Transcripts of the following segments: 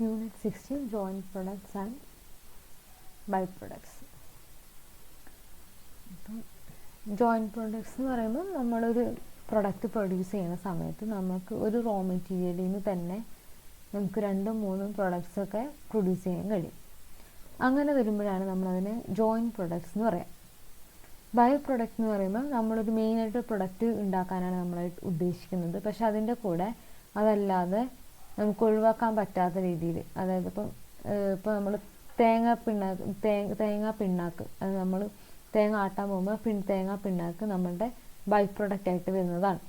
Joint products and by products അപ്പം joint products എന്ന് പറയുമ്പോൾ നമ്മളൊരു പ്രൊഡക്റ്റ് പ്രൊഡ്യൂസ് ചെയ്യുന്ന സമയത്ത് നമുക്ക് ഒരു റോ മെറ്റീരിയലിൽ നിന്ന് തന്നെ നമുക്ക് രണ്ടും മൂന്നും പ്രൊഡക്ട്സ് ഒക്കെ പ്രൊഡ്യൂസ് ചെയ്യാൻ കഴിയും. അങ്ങനെ വരുമ്പോഴാണ് നമ്മളതിനെ ജോയിന്റ് പ്രൊഡക്ട്സ് എന്ന് പറയാം. ബൈ പ്രൊഡക്റ്റ് എന്ന് പറയുമ്പോൾ നമ്മളൊരു മെയിനായിട്ട് പ്രൊഡക്റ്റ് ഉണ്ടാക്കാനാണ് നമ്മൾ ഉദ്ദേശിക്കുന്നത്. പക്ഷെ അതിന്റെ കൂടെ അതല്ലാതെ നമുക്ക് ഒഴിവാക്കാൻ പറ്റാത്ത രീതിയിൽ. അതായത് ഇപ്പം ഇപ്പം നമ്മൾ തേങ്ങ പിണ്ണാക്ക് തേങ്ങ തേങ്ങ പിണ്ണാക്ക് അത് നമ്മൾ തേങ്ങ ആട്ടാൻ പോകുമ്പോൾ പിൻ തേങ്ങ പിണ്ണാക്ക് നമ്മളുടെ ബൈ പ്രൊഡക്റ്റ് ആയിട്ട് വരുന്നതാണ്.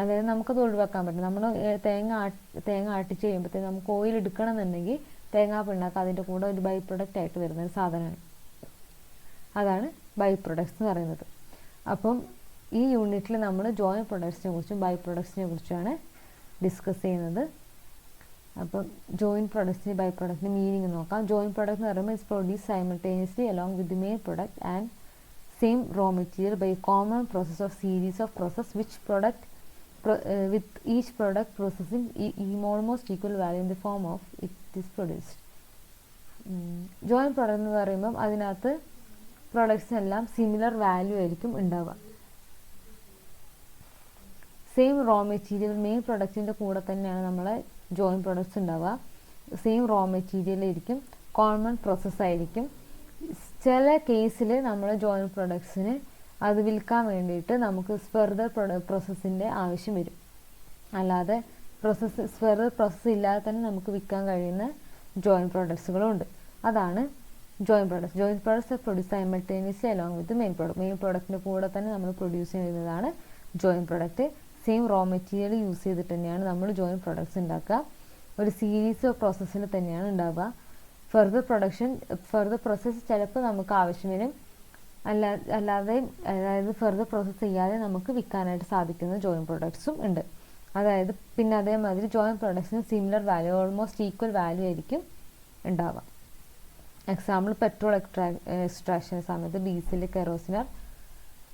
അതായത് നമുക്കത് ഒഴിവാക്കാൻ പറ്റും. നമ്മൾ തേങ്ങ തേങ്ങ ആട്ടിച്ച് കഴിയുമ്പോഴത്തേക്ക് നമുക്ക് ഓയിൽ എടുക്കണം എന്നുണ്ടെങ്കിൽ തേങ്ങാ പിണ്ണാക്ക് അതിന്റെ കൂടെ ഒരു ബൈ പ്രൊഡക്റ്റ് ആയിട്ട് വരുന്ന ഒരു സാധനമാണ്. അതാണ് ബൈ പ്രൊഡക്ട്സ് എന്ന് പറയുന്നത്. അപ്പം ഈ യൂണിറ്റിൽ നമ്മൾ ജോയിൻ പ്രൊഡക്ട്സിനെ കുറിച്ചും ബൈ പ്രൊഡക്ട്സിനെ കുറിച്ചുമാണ് ഡിസ്കസ് ചെയ്യുന്നത്. അപ്പം ജോയിന്റ് പ്രൊഡക്ട്സിന് ബൈ പ്രൊഡക്റ്റിന് മീനിങ് നോക്കാം. ജോയിന്റ് പ്രൊഡക്റ്റ് എന്ന് പറയുമ്പോൾ is produce simultaneously along with the main product and same raw material by common process of series of process which product with each product processing almost equal value in the form of it is produced joint product എന്ന് പറയുമ്പം അതിനകത്ത് പ്രൊഡക്ട്സിനെല്ലാം similar value ആയിരിക്കും ഉണ്ടാവുക. Same raw material main പ്രൊഡക്റ്റിന്റെ കൂടെ തന്നെയാണ് നമ്മളെ ജോയിൻ പ്രൊഡക്ട്സ് ഉണ്ടാവുക. സെയിം റോ മെറ്റീരിയൽ ആയിരിക്കും. കോമൺ പ്രോസസ്സ് ആയിരിക്കും. ചില കേസിൽ നമ്മൾ ജോയിൻ പ്രൊഡക്ട്സിന് അത് വിൽക്കാൻ വേണ്ടിയിട്ട് നമുക്ക് ഫെർദർ പ്രോസസ്സിന്റെ ആവശ്യം വരും. അല്ലാതെ പ്രോസസ്സ് ഫെർദർ പ്രോസസ്സ് ഇല്ലാതെ തന്നെ നമുക്ക് വിൽക്കാൻ കഴിയുന്ന ജോയിൻ പ്രൊഡക്ട്സുകളുണ്ട് അതാണ് joint products joint products produce simultaneously along with main product main പ്രോഡക്റ്റിന്റെ കൂടെ തന്നെ നമ്മൾ പ്രൊഡ്യൂസ് ചെയ്യുന്നതാണ് joint product same raw material use ചെയ്തിട്ട് തന്നെയാണ് നമ്മൾ ജോയിന്റ് പ്രൊഡക്ട്സ് ഉണ്ടാക്കുക ഒരു സീരീസ് ഓഫ് പ്രോസസ്സിൽ തന്നെയാണ് ഉണ്ടാവുക ഫെർദർ പ്രൊഡക്ഷൻ ഫെർദർ പ്രോസസ്സ് ചിലപ്പോൾ നമുക്ക് ആവശ്യം വരും അല്ല അല്ലാതെ അതായത് ഫെർദർ പ്രോസസ്സ് ചെയ്യാതെ നമുക്ക് വിൽക്കാനായിട്ട് സാധിക്കുന്ന ജോയിൻ പ്രൊഡക്ട്സും ഉണ്ട് അതായത് പിന്നെ അതേമാതിരി joint പ്രൊഡക്ട്സിന് similar value almost equal value ആയിരിക്കും ഉണ്ടാവുക എക്സാമ്പിൾ പെട്രോൾ എക്സ്ട്രാ എക്സ്ട്രാക്ഷൻ സമയത്ത് ഡീസൽ കെറോസിനർ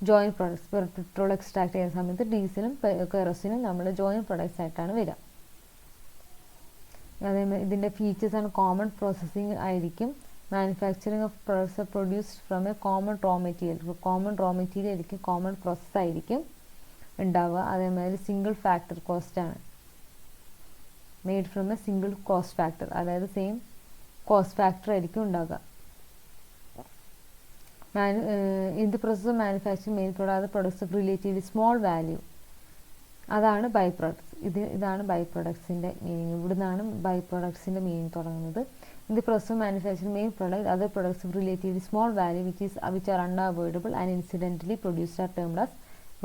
ജോയിൻ പ്രൊഡക്ട്സ് പെട്രോൾ എക്സ്ട്രാക്ട് ചെയ്യുന്ന സമയത്ത് ഡീസലും കെറോസിനും നമ്മൾ ജോയിൻ പ്രൊഡക്ട്സ് ആയിട്ടാണ് വരിക. അതേമാതിരി ഇതിന്റെ ഫീച്ചേഴ്സ് ആണ് കോമൺ പ്രോസസ്സിങ് ആയിരിക്കും. Manufacturing of products produced from a common raw material common raw material ആയിരിക്കും കോമൺ പ്രോസസ്സ് ആയിരിക്കും ഉണ്ടാവുക. അതേമാതിരി സിംഗിൾ ഫാക്ടർ കോസ്റ്റ് ആണ്. Made from a single cost factor അതായത് സെയിം കോസ്റ്റ് ഫാക്ടർ ആയിരിക്കും ഉണ്ടാകുക in the of manufacturing main product products of relatively small value അതാണ് by products ഇത് ഇതാണ് ബൈ പ്രൊഡക്ട്സിന്റെ മീനിങ് ഇവിടുന്നാണ് ബൈ പ്രൊഡക്ട്സിന്റെ മീനിങ് തുടങ്ങുന്നത്. In the process of manufacturing main product other products of relatively small value which is which are unavoidable and incidentally produced are termed as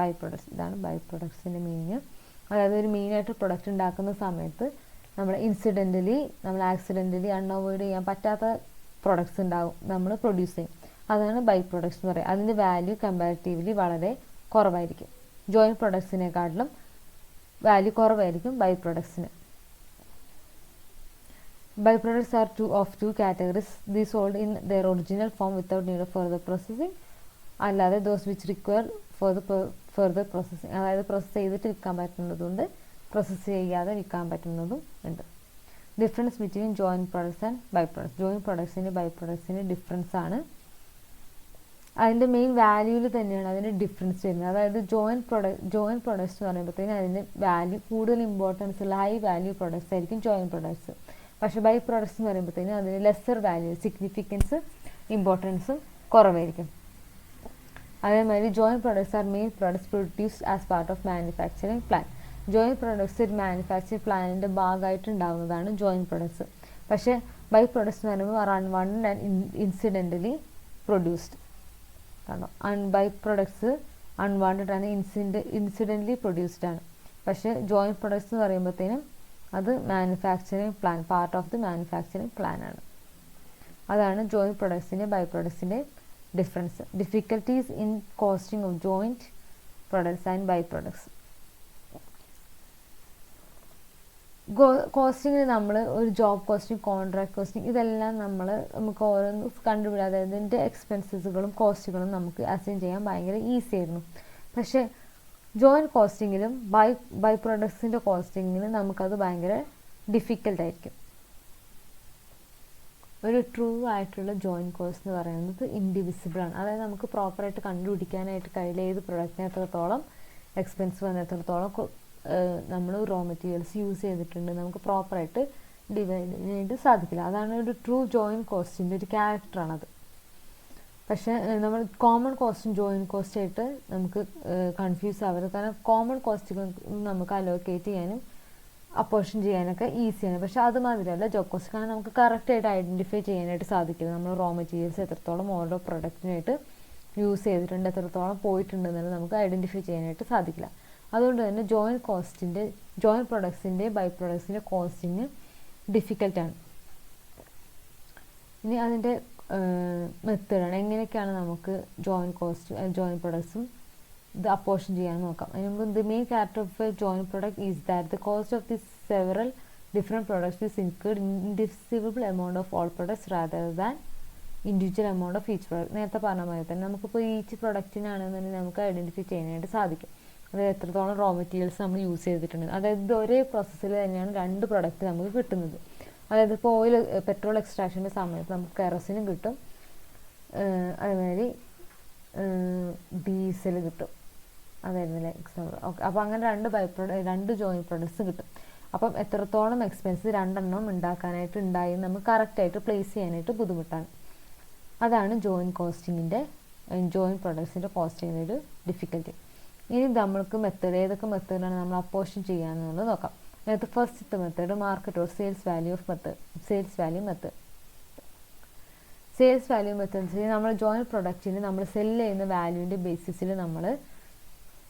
by products ഇതാണ് by പ്രൊഡക്ട്സിന്റെ meaning അതായത് ഒരു മെയിനായിട്ട് product ഉണ്ടാക്കുന്ന സമയത്ത് നമ്മൾ ഇൻസിഡന്റലി നമ്മൾ ആക്സിഡന്റലി അൺഅവോയ്ഡ് ചെയ്യാൻ പറ്റാത്ത പ്രൊഡക്ട്സ് ഉണ്ടാവും. നമ്മൾ പ്രൊഡ്യൂസ് ചെയ്യും. അതാണ് ബൈ പ്രൊഡക്ട്സ് എന്ന് പറയുക. അതിന്റെ വാല്യൂ കമ്പാരിറ്റീവ്ലി വളരെ കുറവായിരിക്കും. ജോയിന്റ് പ്രൊഡക്ട്സിനെക്കാട്ടിലും വാല്യൂ കുറവായിരിക്കും by പ്രൊഡക്ട്സിന് by products are two of two categories the sold in their original form without need of further processing അല്ലാതെ those which require further further processing അതായത് process ചെയ്തിട്ട് വിൽക്കാൻ പറ്റുന്നതുകൊണ്ട് പ്രോസസ്സ് ചെയ്യാതെ വിൽക്കാൻ പറ്റുന്നതും ഉണ്ട്. Difference between joint products and by products joint പ്രൊഡക്ട്സിന് by പ്രൊഡക്ട്സിന് ഡിഫറൻസ് ആണ്. അതിന്റെ മെയിൻ വാല്യൂവിൽ തന്നെയാണ് അതിന്റെ ഡിഫറൻസ് വരുന്നത്. അതായത് ജോയിന്റ് പ്രൊഡക്റ്റ് ജോയിന്റ് പ്രൊഡക്ട്സ് എന്ന് പറയുമ്പോഴത്തേക്കും അതിന്റെ വാല്യൂ കൂടുതൽ ഇമ്പോർട്ടൻസ് ഉള്ള ഹൈ വാല്യൂ പ്രൊഡക്ട്സ് ആയിരിക്കും ജോയിന്റ് പ്രൊഡക്ട്സ് പക്ഷേ ബൈ പ്രൊഡക്ട്സ് എന്ന് പറയുമ്പോഴത്തേക്കും അതിന് ലെസ്സർ വാല്യൂ സിഗ്നിഫിക്കൻസ് ഇമ്പോർട്ടൻസും കുറവായിരിക്കും. അതേമാതിരി joint products are main products produced as part of manufacturing plan joint products ഒരു മാനുഫാക്ചറിങ് പ്ലാനിന്റെ ഭാഗമായിട്ട് ഉണ്ടാകുന്നതാണ് ജോയിന്റ് പ്രൊഡക്ട്സ് പക്ഷേ ബൈ പ്രൊഡക്ട്സ് എന്ന് പറയുമ്പോൾ run one and incidentally produced കാരണം അൺ ബൈ പ്രൊഡക്ട്സ് അൺവാണ്ടഡ് ആണ്. ഇൻസിഡന്റ് ഇൻസിഡന്റലി പ്രൊഡ്യൂസ്ഡ് ആണ്. പക്ഷേ ജോയിന്റ് പ്രൊഡക്ട്സ് എന്ന് പറയുമ്പോഴത്തേനും അത് manufacturing plan part of the manufacturing plan ആണ്. അതാണ് ജോയിന്റ് പ്രൊഡക്ട്സിന്റെ by പ്രൊഡക്ട്സിന്റെ difference difficulties in costing of joint products and by products കോസ്റ്റിങ്ങിന് നമ്മൾ ഒരു ജോബ് കോസ്റ്റിംഗ് കോൺട്രാക്ട് കോസ്റ്റിംഗ് ഇതെല്ലാം നമ്മൾ നമുക്ക് ഓരോന്ന് കണ്ടുപിടിക്കുക അതായത് ഇതിന്റെ എക്സ്പെൻസസുകളും കോസ്റ്റുകളും നമുക്ക് അസൈൻ ചെയ്യാൻ ഭയങ്കര ഈസി ആയിരുന്നു. പക്ഷേ ജോയിന്റ് കോസ്റ്റിങ്ങിലും ബൈ ബൈ പ്രൊഡക്ട്സിന്റെ കോസ്റ്റിങ്ങിലും നമുക്കത് ഭയങ്കര ഡിഫിക്കൽട്ടായിരിക്കും ഒരു ട്രൂ ആയിട്ടുള്ള ജോയിന്റ് കോസ്റ്റ് എന്ന് പറയുന്നത് ഇൻഡിവിസിബിൾ ആണ്. അതായത് നമുക്ക് പ്രോപ്പറായിട്ട് കണ്ടുപിടിക്കാനായിട്ട് കഴിയില്ല. ഏത് പ്രൊഡക്റ്റിന് എത്രത്തോളം എക്സ്പെൻസ് വന്ന് എത്രത്തോളം നമ്മൾ റോ മെറ്റീരിയൽസ് യൂസ് ചെയ്തിട്ടുണ്ട്. നമുക്ക് പ്രോപ്പറായിട്ട് ഡിവൈഡ് ചെയ്യാനായിട്ട് സാധിക്കില്ല. അതാണ് ഒരു ട്രൂ ജോയിൻ കോസ്റ്റിന്റെ ഒരു ക്യാരക്ടറാണത് പക്ഷേ നമ്മൾ കോമൺ കോസ്റ്റും ജോയിൻ കോസ്റ്റ് ആയിട്ട് നമുക്ക് കൺഫ്യൂസ് ആവരുത്. കാരണം കോമൺ കോസ്റ്റുകൾ നമുക്ക് അലോക്കേറ്റ് ചെയ്യാനും അപ്പോർഷൻ ചെയ്യാനൊക്കെ ഈസിയാണ് പക്ഷെ അത് മാതിരിയല്ല ജോബ് കോസ്റ്റ് കാരണം നമുക്ക് കറക്റ്റായിട്ട് ഐഡന്റിഫൈ ചെയ്യാനായിട്ട് സാധിക്കില്ല നമ്മൾ റോ മെറ്റീരിയൽസ് എത്രത്തോളം ഓരോ പ്രൊഡക്റ്റിനായിട്ട് യൂസ് ചെയ്തിട്ടുണ്ട് എത്രത്തോളം പോയിട്ടുണ്ട് എന്നുള്ളത് നമുക്ക് ഐഡന്റിഫൈ ചെയ്യാനായിട്ട് സാധിക്കില്ല. അതുകൊണ്ട് തന്നെ ജോയിന്റ് കോസ്റ്റിന്റെ ജോയിന്റ് പ്രൊഡക്ട്സിന്റെ ബൈ പ്രൊഡക്ട്സിന്റെ കോസ്റ്റിങ് ഡിഫിക്കൽട്ടാണ് ഇനി അതിന്റെ മെത്തേഡാണ് എങ്ങനെയൊക്കെയാണ് നമുക്ക് ജോയിന്റ് കോസ്റ്റ് ജോയിന്റ് പ്രൊഡക്ട്സും ഇത് അപ്പോർഷൻ ചെയ്യാൻ നോക്കാം. അതിന് മുമ്പ് the main character of a joint product is that the cost of the several different products is include indivisible amount of all products rather than individual amount of each product നേരത്തെ പറഞ്ഞ മാതിരി തന്നെ നമുക്കിപ്പോൾ each പ്രൊഡക്റ്റിനാണെന്നുണ്ടെങ്കിൽ നമുക്ക് identify ചെയ്യാനായിട്ട് സാധിക്കും. അതായത് എത്രത്തോളം റോ മെറ്റീരിയൽസ് നമ്മൾ യൂസ് ചെയ്തിട്ടുണ്ട്. അതായത് ഒരേ പ്രോസസ്സിൽ തന്നെയാണ് രണ്ട് പ്രൊഡക്റ്റ് നമുക്ക് കിട്ടുന്നത്. അതായത് ഇപ്പോൾ ഓയിൽ പെട്രോൾ എക്സ്ട്രാക്ഷന്റെ സമയത്ത് നമുക്ക് കെറസിനും കിട്ടും. അതേമാതിരി ഡീസൽ കിട്ടും. അതായിരുന്നില്ലേ? എക്സാമ്പിൾ ഓക്കെ അപ്പോൾ അങ്ങനെ രണ്ട് ബൈ പ്രൊഡക്റ്റ് രണ്ട് ജോയിൻ പ്രൊഡക്ട്സ് കിട്ടും. അപ്പം എത്രത്തോളം എക്സ്പെൻസ് രണ്ടെണ്ണം ഉണ്ടാക്കാനായിട്ട് ഉണ്ടായി നമുക്ക് കറക്റ്റായിട്ട് പ്ലേസ് ചെയ്യാനായിട്ട് ബുദ്ധിമുട്ടാണ്. അതാണ് ജോയിൻ കോസ്റ്റിങ്ങിന്റെ ജോയിൻ പ്രൊഡക്ട്സിന്റെ കോസ്റ്റിങ്ങിന്റെ ഒരു ഡിഫിക്കൽറ്റി ഇനി നമ്മൾക്ക് മെത്തേഡ് ഏതൊക്കെ മെത്തേഡാണ് നമ്മൾ അപ്പോഷൻ ചെയ്യാമെന്നുള്ളത് നോക്കാം. അതിനകത്ത് ഫസ്റ്റത്തെ method market or sales value of method sales value method sales value method നമ്മൾ ജോയിന്റ് പ്രൊഡക്റ്റിന് നമ്മൾ സെൽ ചെയ്യുന്ന വാല്യൂവിന്റെ ബേസിസിൽ നമ്മൾ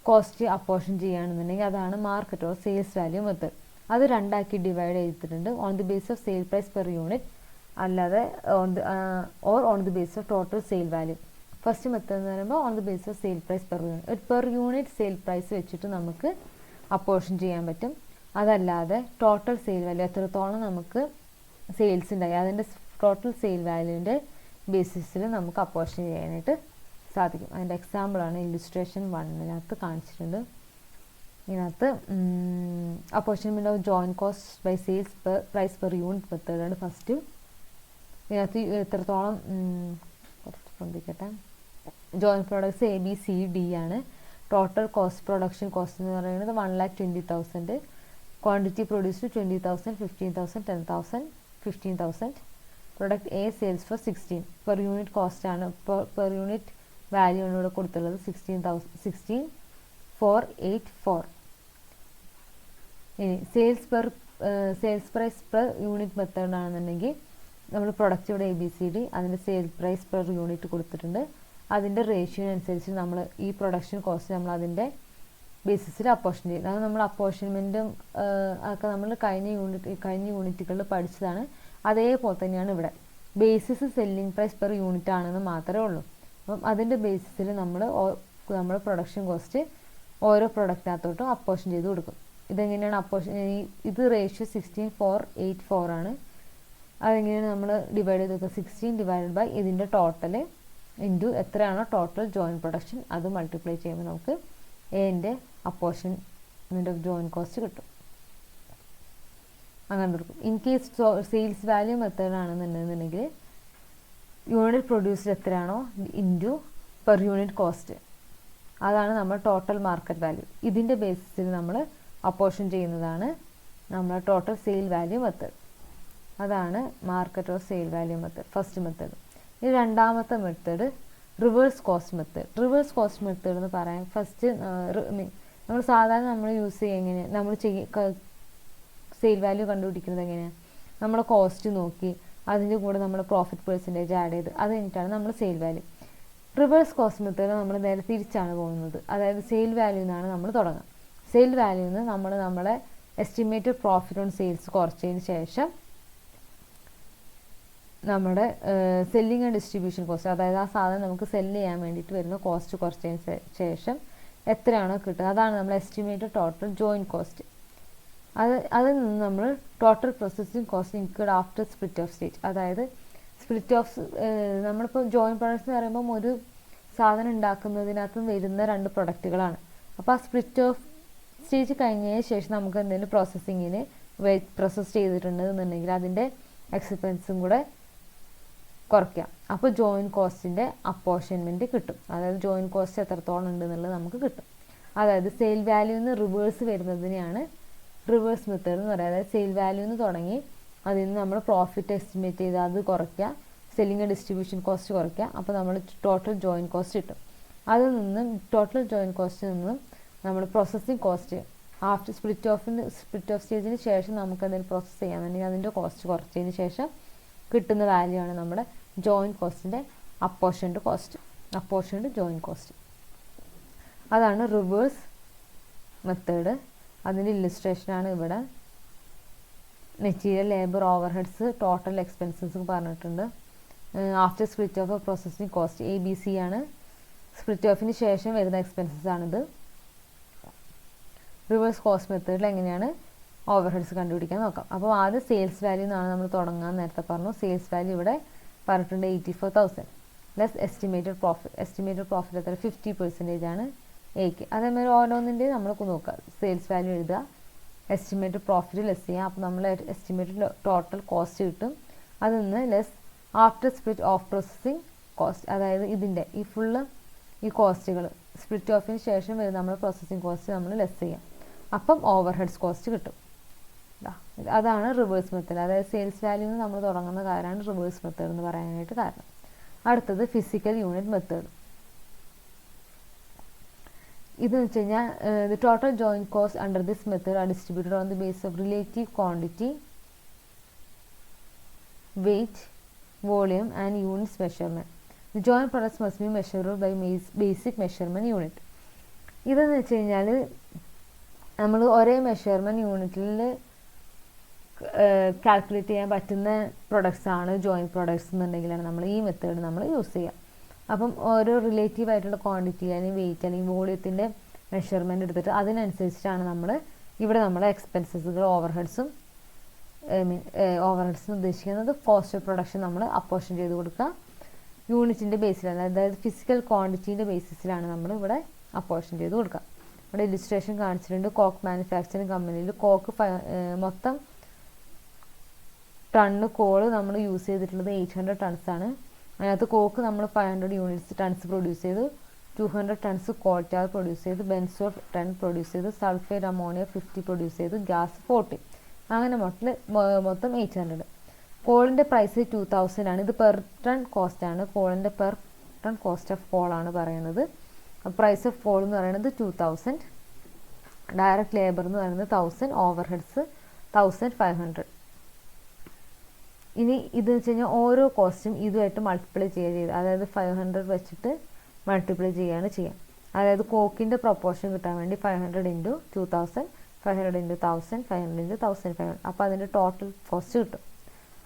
കോസ്റ്റ് അപ്പോഷൻ ചെയ്യുകയാണെന്നുണ്ടെങ്കിൽ അതാണ് market or sales value method അത് രണ്ടാക്കി ഡിവൈഡ് ചെയ്തിട്ടുണ്ട്. On the base of sale price per unit അല്ലാതെ on the or on the base of total sale value first method എന്ന് പറയുമ്പോൾ on the base of sale price per unit ഒരു per unit sale price വെച്ചിട്ട് നമുക്ക് apportion ചെയ്യാൻ പറ്റും. അതല്ലാതെ total sale value എത്രത്തോളം നമുക്ക് സെയിൽസ് ഉണ്ടായി അതിന്റെ ടോട്ടൽ സെയിൽ വാല്യൂവിന്റെ ബേസിസിൽ നമുക്ക് അപ്പോർഷൻ ചെയ്യാനായിട്ട് സാധിക്കും. അതിന്റെ എക്സാമ്പിളാണ് ഇല്ലുസ്ട്രേഷൻ വണ്ണിനകത്ത് കാണിച്ചിട്ടുണ്ട്. ഇതിനകത്ത് apportionment of joint cost by sales per price per unit മെത്തേഡാണ് ഫസ്റ്റ് ഇതിനകത്ത് എത്രത്തോളം കുറച്ച് പൊന്തിക്കട്ടെ joint products A B C D ആണ്. ടോട്ടൽ കോസ്റ്റ് പ്രൊഡക്ഷൻ കോസ്റ്റ് എന്ന് പറയുന്നത് one lakh twenty thousand quantity produced twenty thousand fifteen thousand ten thousand fifteen thousand product A sales for sixteen per unit cost ആണ്. Per unit value ആണ് ഇവിടെ കൊടുത്തുള്ളത് sixteen thousand sixteen four eight four ഇനി sales per sales price per unit method ആണെന്നുണ്ടെങ്കിൽ നമ്മൾ product ഇവിടെ A B C D അതിന്റെ sale price per unit കൊടുത്തിട്ടുണ്ട്. അതിന്റെ റേഷ്യോനുസരിച്ച് നമ്മൾ ഈ പ്രൊഡക്ഷൻ കോസ്റ്റ് നമ്മൾ അതിന്റെ ബേസിസിൽ അപ്പോർഷൻ ചെയ്യും. അത് നമ്മൾ അപ്പോർഷൻമെന്റും ഒക്കെ നമ്മൾ കഴിഞ്ഞ യൂണിറ്റ് കഴിഞ്ഞ യൂണിറ്റുകളിൽ പഠിച്ചതാണ്. അതേപോലെ തന്നെയാണ് ഇവിടെ. Basis selling price per unit ആണെന്ന് മാത്രമേ ഉള്ളൂ. അപ്പം അതിന്റെ ബേസിസിൽ നമ്മൾ നമ്മൾ പ്രൊഡക്ഷൻ കോസ്റ്റ് ഓരോ പ്രൊഡക്റ്റിനകത്തോട്ടും അപ്പോർഷൻ ചെയ്ത് കൊടുക്കും. ഇതെങ്ങനെയാണ് അപ്പോർഷൻ ഇത് ratio sixteen four eight four ആണ്. അതെങ്ങനെയാണ് നമ്മൾ ഡിവൈഡ് ചെയ്ത് വെക്കുക സിക്സ്റ്റീൻ ഡിവൈഡഡ് ബൈ ഇതിന്റെ ടോട്ടൽ ഇന്റു എത്രയാണോ ടോട്ടൽ ജോയിന്റ് പ്രൊഡക്ഷൻ അത് മൾട്ടിപ്ലൈ ചെയ്യുമ്പോൾ നമുക്ക് എന്റെ അപ്പോർഷൻ ഇതിന്റെ ജോയിൻ കോസ്റ്റ് കിട്ടും. അങ്ങനെ കൊടുക്കും. In case sales value method ആണെന്നുണ്ടെന്നുണ്ടെങ്കിൽ unit produced എത്രയാണോ ഇന്റു പെർ യൂണിറ്റ് കോസ്റ്റ് അതാണ് നമ്മൾ ടോട്ടൽ മാർക്കറ്റ് വാല്യൂ ഇതിന്റെ ബേസിസിൽ നമ്മൾ അപ്പോർഷൻ ചെയ്യുന്നതാണ് നമ്മൾ ടോട്ടൽ സെയിൽ വാല്യൂ മെത്തേഡ് അതാണ് market of sale value method first method ഈ രണ്ടാമത്തെ method reverse cost method. Reverse cost method എന്ന് പറയാൻ ഫസ്റ്റ് നമ്മൾ സാധാരണ നമ്മൾ യൂസ് ചെയ്യുക എങ്ങനെ നമ്മൾ ചെയ്യ സെയിൽ വാല്യൂ കണ്ടുപിടിക്കുന്നത് എങ്ങനെയാണ് നമ്മുടെ കോസ്റ്റ് നോക്കി അതിന്റെ കൂടെ നമ്മൾ പ്രോഫിറ്റ് പെർസെന്റേജ് ആഡ് ചെയ്ത് അത് കഴിഞ്ഞിട്ടാണ് നമ്മൾ sale value reverse cost method നമ്മൾ നേരെ തിരിച്ചാണ് പോകുന്നത്. അതായത് സെയിൽ വാല്യൂ നിന്നാണ് നമ്മൾ തുടങ്ങുക. സെയിൽ വാല്യൂന്ന് നമ്മൾ നമ്മളെ എസ്റ്റിമേറ്റഡ് പ്രോഫിറ്റ് ഓൺ സെയിൽസ് കുറച്ചതിന് ശേഷം നമ്മുടെ സെല്ലിങ് ആൻഡ് ഡിസ്ട്രിബ്യൂഷൻ കോസ്റ്റ് അതായത് ആ സാധനം നമുക്ക് സെല്ല് ചെയ്യാൻ വേണ്ടിയിട്ട് വരുന്ന കോസ്റ്റ് കുറച്ചതിന് ശേഷം എത്രയാണോ കിട്ടുക അതാണ് നമ്മൾ എസ്റ്റിമേറ്റഡ് ടോട്ടൽ ജോയിന്റ് കോസ്റ്റ് അത് അതിൽ നിന്ന് നമ്മൾ total processing cost include after split off state അതായത് സ്പ്ലിറ്റ് ഓഫ് നമ്മളിപ്പോൾ ജോയിന്റ് പ്രൊഡക്ട്സ് എന്ന് പറയുമ്പം ഒരു സാധനം ഉണ്ടാക്കുന്നതിനകത്ത് വരുന്ന രണ്ട് പ്രൊഡക്റ്റുകളാണ് അപ്പോൾ ആ സ്പ്ലിറ്റ് ഓഫ് സ്റ്റേജ് കഴിഞ്ഞതിന് ശേഷം നമുക്ക് എന്തെങ്കിലും പ്രോസസ്സിങ്ങിന് പ്രോസസ്സ് ചെയ്തിട്ടുണ്ടെന്നുണ്ടെങ്കിൽ അതിന്റെ എക്സ്പെൻസും കൂടെ കുറയ്ക്കാം. അപ്പോൾ ജോയിൻ കോസ്റ്റിന്റെ അപ്പോർഷൻമെന്റ് കിട്ടും. അതായത് ജോയിൻ കോസ്റ്റ് എത്രത്തോളം ഉണ്ട് എന്നുള്ളത് നമുക്ക് കിട്ടും. അതായത് സെയിൽ വാല്യൂ നിന്ന് റിവേഴ്സ് വരുന്നതിനെയാണ് റിവേഴ്സ് മെത്തേഡ് എന്ന് പറയുന്നത് അതായത് സെയിൽ വാല്യൂ നിന്ന് തുടങ്ങി അതിൽ നിന്ന് നമ്മൾ പ്രോഫിറ്റ് എസ്റ്റിമേറ്റ് ചെയ്ത് അത് കുറയ്ക്കുക. സെല്ലിംഗ് ഡിസ്ട്രിബ്യൂഷൻ കോസ്റ്റ് കുറയ്ക്കുക. അപ്പോൾ നമ്മൾ ടോട്ടൽ ജോയിൻ കോസ്റ്റ് കിട്ടും. അതിൽ നിന്നും ടോട്ടൽ ജോയിൻ കോസ്റ്റിൽ നിന്നും നമ്മൾ പ്രോസസ്സിങ് കോസ്റ്റ് ആഫ്റ്റർ സ്പ്ലിറ്റ് ഓഫിന് സ്പ്ലിറ്റ് ഓഫ് സ്റ്റേജിന് ശേഷം നമുക്ക് എന്തെങ്കിലും പ്രോസസ്സ് അല്ലെങ്കിൽ അതിന്റെ കോസ്റ്റ് കുറച്ചതിന് ശേഷം കിട്ടുന്ന വാല്യൂ ആണ് നമ്മുടെ joint കോസ്റ്റിന്റെ apportioned cost apportioned joint cost അതാണ് റിവേഴ്സ് മെത്തേഡ് അതിന്റെ ഇല്ലിസ്ട്രേഷനാണ് ഇവിടെ material labour overheads total expenses പറഞ്ഞിട്ടുണ്ട്. After split off processing cost A B C ആണ്. സ്പ്ലിറ്റ് ഓഫിന് ശേഷം വരുന്ന എക്സ്പെൻസസ് ആണിത്. റിവേഴ്സ് കോസ്റ്റ് മെത്തേഡിൽ എങ്ങനെയാണ് ഓവർ ഹെഡ്സ് കണ്ടുപിടിക്കാൻ നോക്കാം. അപ്പോൾ ആദ്യം സെയിൽസ് വാല്യൂ എന്നാണ് നമ്മൾ തുടങ്ങാൻ നേരത്തെ പറഞ്ഞു. സെയിൽസ് വാല്യൂ ഇവിടെ പറഞ്ഞിട്ടുണ്ട് eighty four thousand less estimated profit estimated profit എത്ര? ഫിഫ്റ്റി പെർസെന്റേജ് ആണ് എക്ക് അതേമാതിരി ഓരോന്നിന്റെ നമ്മൾ നോക്കുക സെയിൽസ് വാല്യൂ എഴുതുക. എസ്റ്റിമേറ്റഡ് പ്രോഫിറ്റ് ലെസ് ചെയ്യാം. അപ്പോൾ നമ്മൾ എസ്റ്റിമേറ്റഡ് ടോട്ടൽ കോസ്റ്റ് കിട്ടും. അതിൽ നിന്ന് less after split off processing cost അതായത് ഇതിന്റെ ഈ ഫുള്ള് ഈ കോസ്റ്റുകൾ സ്പ്ലിറ്റ് ഓഫിന് ശേഷം വരുന്ന നമ്മൾ പ്രോസസ്സിങ് കോസ്റ്റ് നമ്മൾ ലെസ് ചെയ്യാം. അപ്പം ഓവർ ഹെഡ്സ് കോസ്റ്റ് കിട്ടും. അതാണ് റിവേഴ്സ് മെത്തേഡ് അതായത് സെയിൽസ് വാല്യൂ നമ്മൾ തുടങ്ങുന്ന കാര്യമാണ് റിവേഴ്സ് മെത്തേഡ് എന്ന് പറയാനായിട്ട് കാരണം. അടുത്തത് ഫിസിക്കൽ യൂണിറ്റ് മെത്തേഡ് ഇത് വെച്ച് കഴിഞ്ഞാൽ the total joint cost under this method are distributed on the base of relative quantity weight volume and units measurement the joint products must be measured by basic measurement unit ഇതെന്ന് വെച്ച് കഴിഞ്ഞാൽ നമ്മൾ ഒരേ measurement യൂണിറ്റിൽ calculate ചെയ്യാൻ പറ്റുന്ന products ആണ് joint products എന്നുണ്ടെങ്കിലാണ് നമ്മൾ ഈ മെത്തേഡ് നമ്മൾ യൂസ് ചെയ്യുക അപ്പം ഓരോ റിലേറ്റീവ് ആയിട്ടുള്ള ക്വാണ്ടിറ്റി അല്ലെങ്കിൽ വെയിറ്റ് അല്ലെങ്കിൽ വോളിയത്തിന്റെ മെഷർമെന്റ് എടുത്തിട്ട് അതിനനുസരിച്ചിട്ടാണ് നമ്മൾ ഇവിടെ നമ്മൾ എക്സ്പെൻസസുകൾ ഓവർ ഹെഡ്സും മീൻ ഓവർ ഹെഡ്സും ഉദ്ദേശിക്കുന്നത് കോസ്റ്റ് ഓഫ് പ്രൊഡക്ഷൻ നമ്മൾ അപ്പോർഷൻ ചെയ്ത് കൊടുക്കുക. യൂണിറ്റിന്റെ ബേസിലാണ് അതായത് ഫിസിക്കൽ ക്വാണ്ടിറ്റീന്റെ ബേസിസിലാണ് നമ്മൾ ഇവിടെ അപ്പോർഷൻ ചെയ്ത് കൊടുക്കുക. ഇവിടെ ഇലിസ്ട്രേഷൻ കാണിച്ചിട്ടുണ്ട്. കോക്ക് മാനുഫാക്ചറിങ് കമ്പനിയിൽ കോക്ക് മൊത്തം ടണ്ണ് കോൾ നമ്മൾ യൂസ് ചെയ്തിട്ടുള്ളത് എയ്റ്റ് ഹൺഡ്രഡ് ടൺസ് ആണ്. അതിനകത്ത് കോക്ക് നമ്മൾ five hundred units tons produce ചെയ്തു two hundred tons coal tar produce ചെയ്തു ബെൻസോ ടെൻ പ്രൊഡ്യൂസ് ചെയ്തു സൾഫേറ്റ് അമോണിയ ഫിഫ്റ്റി പ്രൊഡ്യൂസ് ചെയ്തു ഗ്യാസ് ഫോർട്ടി അങ്ങനെ മൊത്തം മൊത്തം എയ്റ്റ് ഹൺഡ്രഡ് കോളിന്റെ പ്രൈസ് ടു തൗസൻഡ് ആണ്. ഇത് പെർ ടൺ കോസ്റ്റ് ആണ്. കോളിന്റെ per ton cost of coal ആണ് പറയുന്നത്. പ്രൈസ് ഓഫ് കോൾ എന്ന് പറയുന്നത് ടു തൗസൻഡ് ഡയറക്റ്റ് ലേബർ എന്ന് പറയുന്നത് thousand overheads thousand five hundred ഇനി ഇത് വെച്ച് കഴിഞ്ഞാൽ ഓരോ കോസ്റ്റും ഇതുമായിട്ട് മൾട്ടിപ്ലൈ ചെയ്യുക ചെയ്ത്. അതായത് ഫൈവ് ഹൺഡ്രഡ് വെച്ചിട്ട് മൾട്ടിപ്ലൈ ചെയ്യുകയാണ് ചെയ്യുക അതായത് കോക്കിന്റെ പ്രൊപ്പോർഷൻ കിട്ടാൻ വേണ്ടി five hundred into two thousand five hundred into thousand five hundred into thousand five hundred അപ്പോൾ അതിന്റെ ടോട്ടൽ കോസ്റ്റ് കിട്ടും.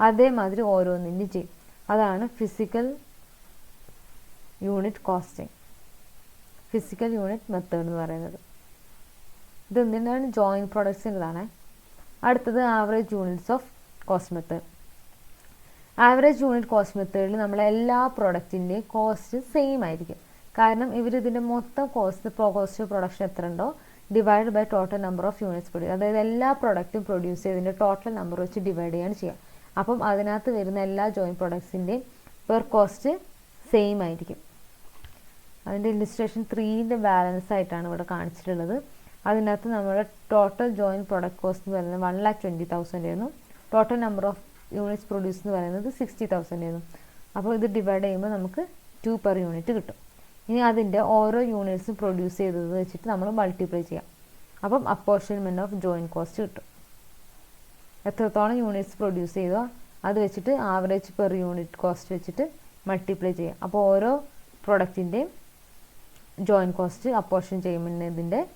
അതേമാതിരി ഓരോന്നിന്റെയും ചെയ്യും. അതാണ് physical unit costing physical unit method എന്ന് പറയുന്നത്. ഇത് എന്തിനാണ് ജോയിന്റ് പ്രൊഡക്ട്സിന്റെതാണ് അടുത്തത് average units of cost method average unit cost മെത്തേഡിൽ നമ്മളെ എല്ലാ പ്രൊഡക്റ്റിന്റെയും കോസ്റ്റ് സെയിം ആയിരിക്കും. കാരണം ഇവർ ഇതിന്റെ മൊത്തം കോസ്റ്റ് കോസ്റ്റ് പ്രൊഡക്ഷൻ എത്ര ഉണ്ടോ divide by total number of units produce അതായത് എല്ലാ പ്രൊഡക്റ്റും പ്രൊഡ്യൂസ് ചെയ്തതിന്റെ ടോട്ടൽ നമ്പർ വെച്ച് ഡിവൈഡ് ചെയ്യാണ് ചെയ്യുക. അപ്പം അതിനകത്ത് വരുന്ന എല്ലാ ജോയിന്റ് പ്രൊഡക്ട്സിന്റെയും പെർ കോസ്റ്റ് സെയിം ആയിരിക്കും. അതിന്റെ ഇലിസ്ട്രേഷൻ ത്രീന്റെ ബാലൻസ് ആയിട്ടാണ് ഇവിടെ കാണിച്ചിട്ടുള്ളത്. അതിനകത്ത് നമ്മുടെ ടോട്ടൽ ജോയിന്റ് പ്രൊഡക്റ്റ് കോസ്റ്റ് എന്ന് പറയുന്നത് വൺ ലാക്ക് ട്വന്റി തൗസൻഡ് ആയിരുന്നു. Total number of units produce എന്ന് പറയുന്നത് സിക്സ്റ്റി തൗസൻഡ് ആയിരുന്നു അപ്പോൾ ഇത് ഡിവൈഡ് ചെയ്യുമ്പോൾ നമുക്ക് ടു പെർ യൂണിറ്റ് കിട്ടും. ഇനി അതിന്റെ ഓരോ യൂണിറ്റ്സും പ്രൊഡ്യൂസ് ചെയ്തത് വെച്ചിട്ട് നമ്മൾ മൾട്ടിപ്ലൈ ചെയ്യാം. അപ്പം അപ്പോർഷൻമെന്റ് ഓഫ് ജോയിന്റ് കോസ്റ്റ് കിട്ടും. എത്രത്തോളം യൂണിറ്റ്സ് പ്രൊഡ്യൂസ് ചെയ്തോ അത് വെച്ചിട്ട് ആവറേജ് പെർ യൂണിറ്റ് കോസ്റ്റ് വെച്ചിട്ട് മൾട്ടിപ്ലൈ ചെയ്യാം. അപ്പോൾ ഓരോ പ്രൊഡക്റ്റിന്റെയും ജോയിന്റ് കോസ്റ്റ് അപ്പോർഷൻ ചെയ്യുമ്പോൾ ഇതിന്റെ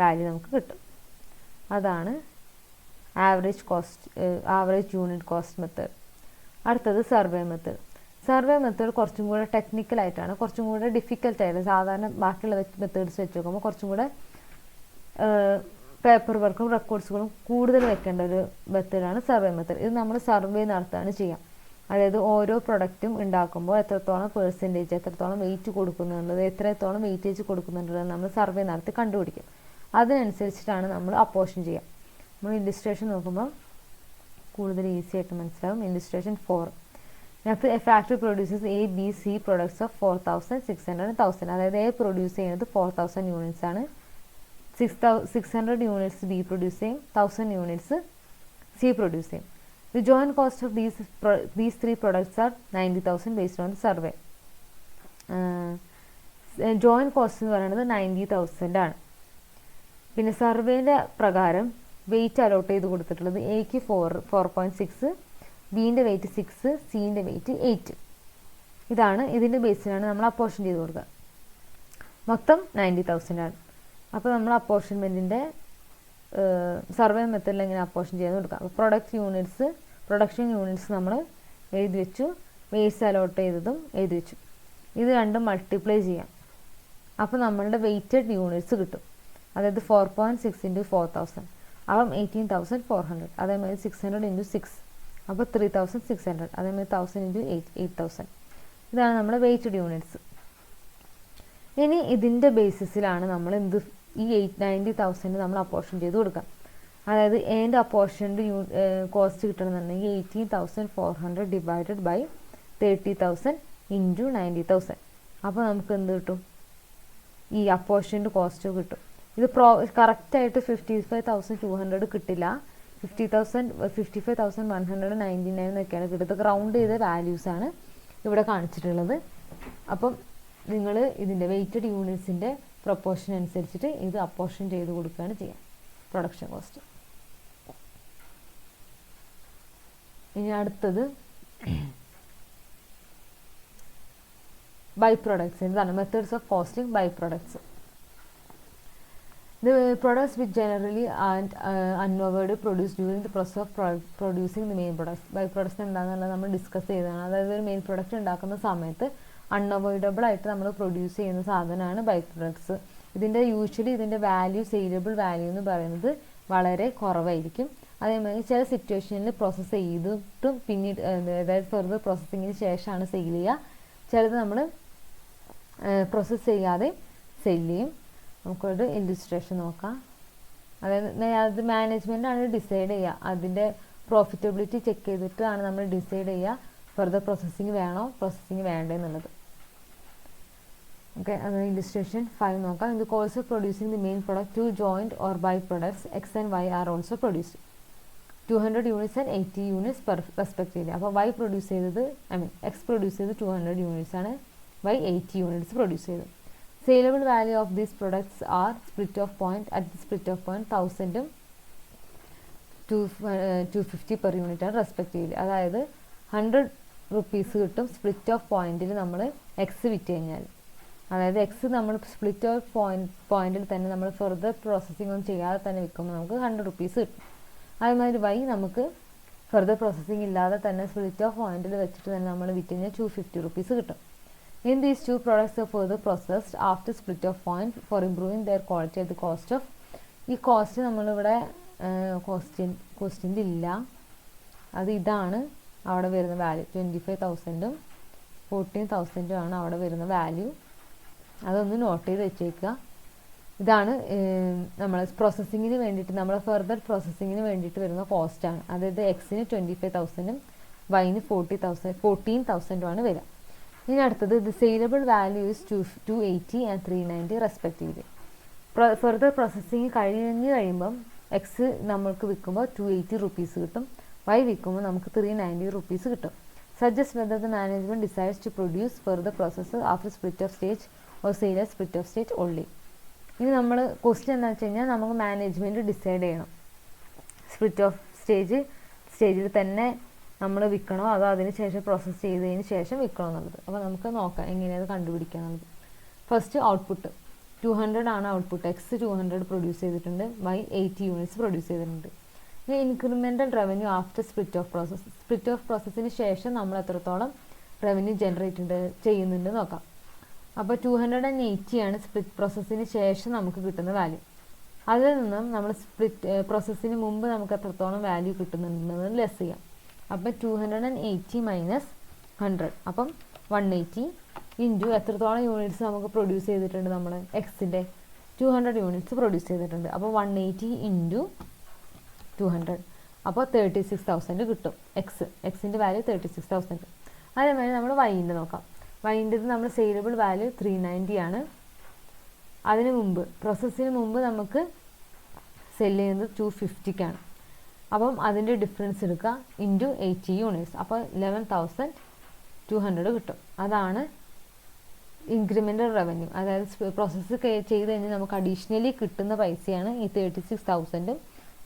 വാല്യൂ നമുക്ക് കിട്ടും. അതാണ് average cost average unit cost method അടുത്തത് സർവേ മെത്തേഡ് സർവേ മെത്തേഡ് കുറച്ചും കൂടെ ടെക്നിക്കലായിട്ടാണ് കുറച്ചും കൂടെ ഡിഫിക്കൽട്ട് ആയിട്ട് സാധാരണ ബാക്കിയുള്ള മെത്തേഡ്സ് വെച്ച് നോക്കുമ്പോൾ കുറച്ചും കൂടെ പേപ്പർ വർക്കും റെക്കോർഡ്സുകളും കൂടുതൽ വെക്കേണ്ട ഒരു മെത്തേഡാണ് സർവേ മെത്തേഡ് ഇത് നമ്മൾ സർവേ നടത്താണ് ചെയ്യാം. അതായത് ഓരോ പ്രൊഡക്റ്റും ഉണ്ടാക്കുമ്പോൾ എത്രത്തോളം പേഴ്സന്റേജ് എത്രത്തോളം വെയിറ്റ് കൊടുക്കുന്നുള്ളത് എത്രത്തോളം വെയിറ്റേജ് കൊടുക്കുന്നുള്ളത് നമ്മൾ സർവേ നടത്തി കണ്ടുപിടിക്കും. അതിനനുസരിച്ചിട്ടാണ് നമ്മൾ അപ്പോഷൻ ചെയ്യുക നമ്മൾ ഇൻഡിസ്ട്രേഷൻ നോക്കുമ്പോൾ കൂടുതൽ ഈസി ആയിട്ട് മനസ്സിലാവും. Illustration for a factory produces A B C products of four thousand six hundred thousand അതായത് എ പ്രൊഡ്യൂസ് ചെയ്യുന്നത് ഫോർ തൗസൻഡ് യൂണിറ്റ്സ് ആണ്. സിക്സ് തൗ six hundred units B produce ചെയ്യും. തൗസൻഡ് യൂണിറ്റ്സ് സി പ്രൊഡ്യൂസ് ചെയ്യും. The joint cost of these these three products are ninety thousand based on the survey joint cost എന്ന് പറയുന്നത് ninety thousand ആണ്. പിന്നെ സർവേന്റെ പ്രകാരം wait allot ചെയ്ത് കൊടുത്തിട്ടുള്ളത് എക്ക് ഫോർ ഫോർ പോയിന്റ് സിക്സ് ബീന്റെ വെയിറ്റ് സിക്സ് സീന്റെ വെയിറ്റ് എയ്റ്റ് ഇതാണ് ഇതിന്റെ ബേസിലാണ് നമ്മൾ അപ്പോർഷൻ ചെയ്ത് കൊടുക്കുക. മൊത്തം നയന്റി തൗസൻഡ് ആണ്. അപ്പോൾ നമ്മൾ അപ്പോർഷൻമെന്റിന്റെ സർവേ മെത്തേഡിൽ എങ്ങനെ അപ്പോർഷൻ ചെയ്യാൻ കൊടുക്കാം. അപ്പോൾ പ്രൊഡക്റ്റ് യൂണിറ്റ്സ് പ്രൊഡക്ഷൻ യൂണിറ്റ്സ് നമ്മൾ എഴുതി വെച്ചു വെയ്റ്റ്സ് അലോട്ട് ചെയ്തതും എഴുതി വെച്ചു. ഇത് രണ്ടും മൾട്ടിപ്ലൈ ചെയ്യാം. അപ്പോൾ നമ്മളുടെ വെയ്റ്റഡ് യൂണിറ്റ്സ് കിട്ടും. അതായത് four point six into four thousand അപ്പം എയ്റ്റീൻ തൗസൻഡ് ഫോർ ഹൺഡ്രഡ് അതേമാതിരി സിക്സ് ഹൺഡ്രഡ് ഇന്റു സിക്സ് അപ്പോൾ ത്രീ തൗസൻഡ് സിക്സ് ഹൺഡ്രഡ് അതേമാതിരി thousand into eight eight thousand ഇതാണ് നമ്മുടെ വെയ്റ്റഡ് യൂണിറ്റ്സ് ഇനി ഇതിന്റെ ബേസിസിലാണ് നമ്മൾ എന്ത് ഈ എയ്റ്റ് നയന്റി തൗസൻഡ് നമ്മൾ അപ്പോർഷൻ ചെയ്ത് കൊടുക്കാം അതായത് എന്റെ അപ്പോർഷന്റെ യൂ കോസ്റ്റ് കിട്ടണമെന്നുണ്ടെങ്കിൽ eighteen thousand four hundred divided by thirty thousand into ninety thousand അപ്പോൾ നമുക്ക് എന്ത് കിട്ടും? ഈ അപ്പോർഷന്റെ കോസ്റ്റ് കിട്ടും. ഇത് പ്രോ കറക്റ്റായിട്ട് fifty five thousand two hundred കിട്ടില്ല. Fifty thousand fifty five thousand one hundred ninety nine എന്നൊക്കെയാണ് കിട്ടുന്നത് റൗണ്ട് ചെയ്ത വാല്യൂസാണ് ഇവിടെ കാണിച്ചിട്ടുള്ളത്. അപ്പം നിങ്ങൾ ഇതിന്റെ വെയ്റ്റഡ് യൂണിറ്റ്സിന്റെ പ്രൊപ്പോർഷൻ അനുസരിച്ചിട്ട് ഇത് അപ്പോർഷൻ ചെയ്ത് കൊടുക്കുകയാണ് ചെയ്യുക പ്രൊഡക്ഷൻ കോസ്റ്റ് ഇനി അടുത്തത് ബൈ പ്രൊഡക്ട്സ് എന്താണ് methods of costing by products The products which generally and uh, unavoided produced during the process of pro producing the main products. By products എന്താണെന്നുള്ളത് നമ്മൾ ഡിസ്കസ് ചെയ്തതാണ്. അതായത് ഒരു മെയിൻ പ്രൊഡക്റ്റ് ഉണ്ടാക്കുന്ന സമയത്ത് അൺഅവോയ്ഡബിൾ ആയിട്ട് നമ്മൾ പ്രൊഡ്യൂസ് ചെയ്യുന്ന സാധനമാണ് ബൈ പ്രൊഡക്ട്സ് ഇതിന്റെ യൂഷ്വലി ഇതിന്റെ വാല്യൂ സെയിലബിൾ വാല്യൂ എന്ന് പറയുന്നത് വളരെ കുറവായിരിക്കും. അതേമാതിരി ചില സിറ്റുവേഷനിൽ പ്രോസസ്സ് ചെയ്തിട്ടും പിന്നീട് അതായത് ഫെർദർ പ്രോസസ്സിങ്ങിന് ശേഷമാണ് സെയിൽ ചെയ്യുക. ചിലത് നമ്മൾ പ്രോസസ്സ് ചെയ്യാതെ സെയിൽ ചെയ്യും. നമുക്കൊരു ഇല്ലുസ്ട്രേഷൻ നോക്കാം. അതായത് അത് മാനേജ്മെന്റ് ആണ് ഡിസൈഡ് ചെയ്യുക. അതിന്റെ പ്രോഫിറ്റബിലിറ്റി ചെക്ക് ചെയ്തിട്ടാണ് നമ്മൾ ഡിസൈഡ് ചെയ്യുക. ഫർദർ പ്രോസസ്സിങ് വേണോ? പ്രോസസ്സിങ് വേണ്ടേ എന്നുള്ളത്. ഓക്കെ അത് ഇല്ലുസ്ട്രേഷൻ ഫൈവ് നോക്കാം. ഇത് course producing the main product two joint or by products X and Y are also produced two hundred units and eighty units per respectively അപ്പോൾ Y produce ചെയ്തത് I mean X produce ചെയ്തത് two hundred units ആണ്. Y eighty units produce ചെയ്തത്. Saleable value of these products are split off point at the split off point തൗസൻഡും two two fifty per unit ആണ് respectively അതായത് hundred rupees കിട്ടും split of പോയിന്റിൽ നമ്മൾ X വിറ്റ് കഴിഞ്ഞാൽ അതായത് എക്സ് നമ്മൾ സ്പ്ലിറ്റ് ഓഫ് പോയിന്റ് പോയിന്റിൽ തന്നെ നമ്മൾ ഫെർദർ പ്രോസസ്സിംഗ് ഒന്നും ചെയ്യാതെ തന്നെ വിൽക്കുമ്പോൾ നമുക്ക് ഹൺഡ്രഡ് റുപ്പീസ് കിട്ടും. അതേമാതിരി വൈ നമുക്ക് ഫെർദർ പ്രോസസ്സിംഗ് ഇല്ലാതെ തന്നെ സ്പ്ലിറ്റ് ഓഫ് പോയിന്റിൽ വെച്ചിട്ട് തന്നെ നമ്മൾ വിറ്റ് കഴിഞ്ഞാൽ ടു ഫിഫ്റ്റി റുപ്പീസ് കിട്ടും. In these two products are further processed after split of point for improving their quality at the cost of ഈ കോസ്റ്റ് നമ്മളിവിടെ ക്വസ്റ്റ്യൻ ക്വസ്റ്റ്യന്റെ ഇല്ല. അത് ഇതാണ് അവിടെ വരുന്ന വാല്യൂ ട്വന്റി ഫൈവ് തൗസൻഡും ഫോർട്ടീൻ തൗസൻഡും ആണ് അവിടെ വരുന്ന വാല്യൂ അതൊന്ന് നോട്ട് ചെയ്ത് വെച്ചേക്കുക ഇതാണ് നമ്മൾ പ്രോസസ്സിങ്ങിന് വേണ്ടിയിട്ട് നമ്മൾ ഫെർദർ പ്രോസസ്സിങ്ങിന് വേണ്ടിയിട്ട് വരുന്ന കോസ്റ്റാണ് അതായത് എക്സിന് ട്വന്റി ഫൈവ് തൗസൻഡും വൈന് ഫോർട്ടി തൗസൻഡ് ഫോർട്ടീൻ തൗസൻഡുമാണ് വരിക. ഇനി അടുത്തത് the saleable values two two eighty and three ninety respectively further processing കഴിഞ്ഞ് കഴിയുമ്പം എക്സ് നമ്മൾക്ക് വിൽക്കുമ്പോൾ ടു എയ്റ്റി റുപ്പീസ് കിട്ടും. വൈ വിൽക്കുമ്പോൾ നമുക്ക് ത്രീ നയന്റി റുപ്പീസ് കിട്ടും. Suggest whether the management decides to produce further process after split off stage or sale split off stage only ഇനി നമ്മൾ ക്വസ്റ്റ്യൻ എന്താ വെച്ച് കഴിഞ്ഞാൽ നമുക്ക് മാനേജ്മെന്റ് ഡിസൈഡ് ചെയ്യണം. സ്പ്ലിറ്റ് ഓഫ് സ്റ്റേജ് സ്റ്റേജിൽ തന്നെ നമ്മൾ വിൽക്കണോ അതോ അതിന് ശേഷം പ്രോസസ്സ് ചെയ്തതിന് ശേഷം വിൽക്കണോ എന്നുള്ളത്? അപ്പോൾ നമുക്ക് നോക്കാം എങ്ങനെയത് കണ്ടുപിടിക്കുക എന്നുള്ളത്. ഫസ്റ്റ് ഔട്ട്പുട്ട് ടു ഹൺഡ്രഡ് ആണ് output X two hundred produce ചെയ്തിട്ടുണ്ട്. വൈ എയ്റ്റി യൂണിറ്റ്സ് പ്രൊഡ്യൂസ് ചെയ്തിട്ടുണ്ട്. ഇനി incremental revenue after split off process split off പ്രോസസ്സിന് ശേഷം നമ്മൾ എത്രത്തോളം റവന്യൂ ജനറേറ്റ് ചെയ്യുന്നുണ്ട് നോക്കാം. അപ്പോൾ ടു ഹൺഡ്രഡ് ആൻഡ് എയ്റ്റി ആണ് സ്പ്ലിറ്റ് പ്രോസസ്സിന് ശേഷം നമുക്ക് കിട്ടുന്ന വാല്യൂ അതിൽ നിന്നും നമ്മൾ സ്പ്ലിറ്റ് പ്രോസസ്സിന് മുമ്പ് നമുക്ക് എത്രത്തോളം വാല്യൂ കിട്ടുന്നുണ്ടെന്ന് ലെസ് ചെയ്യാം. അപ്പം two hundred and eighty minus hundred അപ്പം വൺ എയ്റ്റി ഇന്റു എത്രത്തോളം യൂണിറ്റ്സ് നമുക്ക് പ്രൊഡ്യൂസ് ചെയ്തിട്ടുണ്ട് നമ്മൾ എക്സിന്റെ ടു ഹൺഡ്രഡ് യൂണിറ്റ്സ് പ്രൊഡ്യൂസ് ചെയ്തിട്ടുണ്ട്. അപ്പോൾ one eighty into two hundred അപ്പോൾ തേർട്ടി സിക്സ് തൗസൻഡ് കിട്ടും എക്സ് എക്സിന്റെ വാല്യൂ തേർട്ടി സിക്സ് തൗസൻഡ് അതേമാതിരി നമ്മൾ വൈന്റെ നോക്കാം. വൈന്റെത് നമ്മൾ സെയിലബിൾ വാല്യൂ ത്രീ നയന്റി ആണ്. അതിന് മുമ്പ് പ്രോസസ്സിന് മുമ്പ് നമുക്ക് സെല്ല് ചെയ്യുന്നത് ടു ഫിഫ്റ്റിക്കാണ് അപ്പം അതിന്റെ ഡിഫറൻസ് എടുക്കുക ഇന്റു എയ്റ്റി യൂണിറ്റ്സ് അപ്പോൾ ലെവൻ തൗസൻഡ് ടു ഹൺഡ്രഡ് കിട്ടും. അതാണ് ഇൻക്രിമെന്റൽ റവന്യൂ അതായത് പ്രോസസ്സ് ചെയ്ത് കഴിഞ്ഞാൽ നമുക്ക് അഡീഷണലി കിട്ടുന്ന പൈസയാണ് ഈ തേർട്ടി സിക്സ് തൗസൻഡും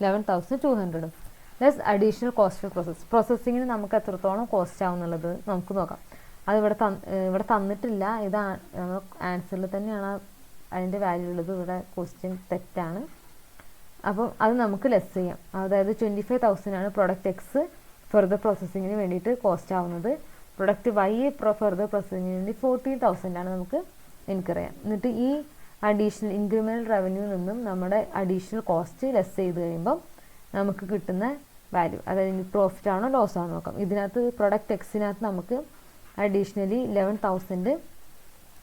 eleven thousand two ഹൺഡ്രഡും plus additional cost of process പ്രോസസ്സിങ്ങിന് നമുക്ക് എത്രത്തോളം കോസ്റ്റ് ആവും എന്നുള്ളത് നമുക്ക് നോക്കാം. അത് ഇവിടെ ഇവിടെ തന്നിട്ടില്ല. ഇത് ആൻസറിൽ തന്നെയാണ് അതിന്റെ വാല്യൂ ഉള്ളത്. ഇവിടെ ക്വസ്റ്റ്യൻ തെറ്റാണ്. അപ്പം അത് നമുക്ക് ലെസ് ചെയ്യാം. അതായത് ട്വന്റി ഫൈവ് തൗസൻഡ് ആണ് പ്രൊഡക്റ്റ് എക്സ് ഫെർദർ പ്രോസസ്സിങ്ങിന് വേണ്ടിയിട്ട് കോസ്റ്റ് ആവുന്നത്. പ്രൊഡക്റ്റ് വൈ ഫെർദർ പ്രോസസ്സിങ്ങിന് വേണ്ടി ഫോർട്ടീൻ തൗസൻഡ് ആണ് നമുക്ക് എനിക്കറിയാം എന്നിട്ട് ഈ അഡീഷണൽ ഇൻക്രിമെന്റൽ റവന്യൂ നിന്നും നമ്മുടെ അഡീഷണൽ കോസ്റ്റ് ലെസ് ചെയ്ത് കഴിയുമ്പം നമുക്ക് കിട്ടുന്ന വാല്യൂ അതായത് പ്രോഫിറ്റ് ആണോ ലോസ് ആണോ നോക്കാം. ഇതിനകത്ത് പ്രൊഡക്റ്റ് എക്സിനകത്ത് നമുക്ക് അഡീഷണലി ഇലവൻ തൗസൻഡ്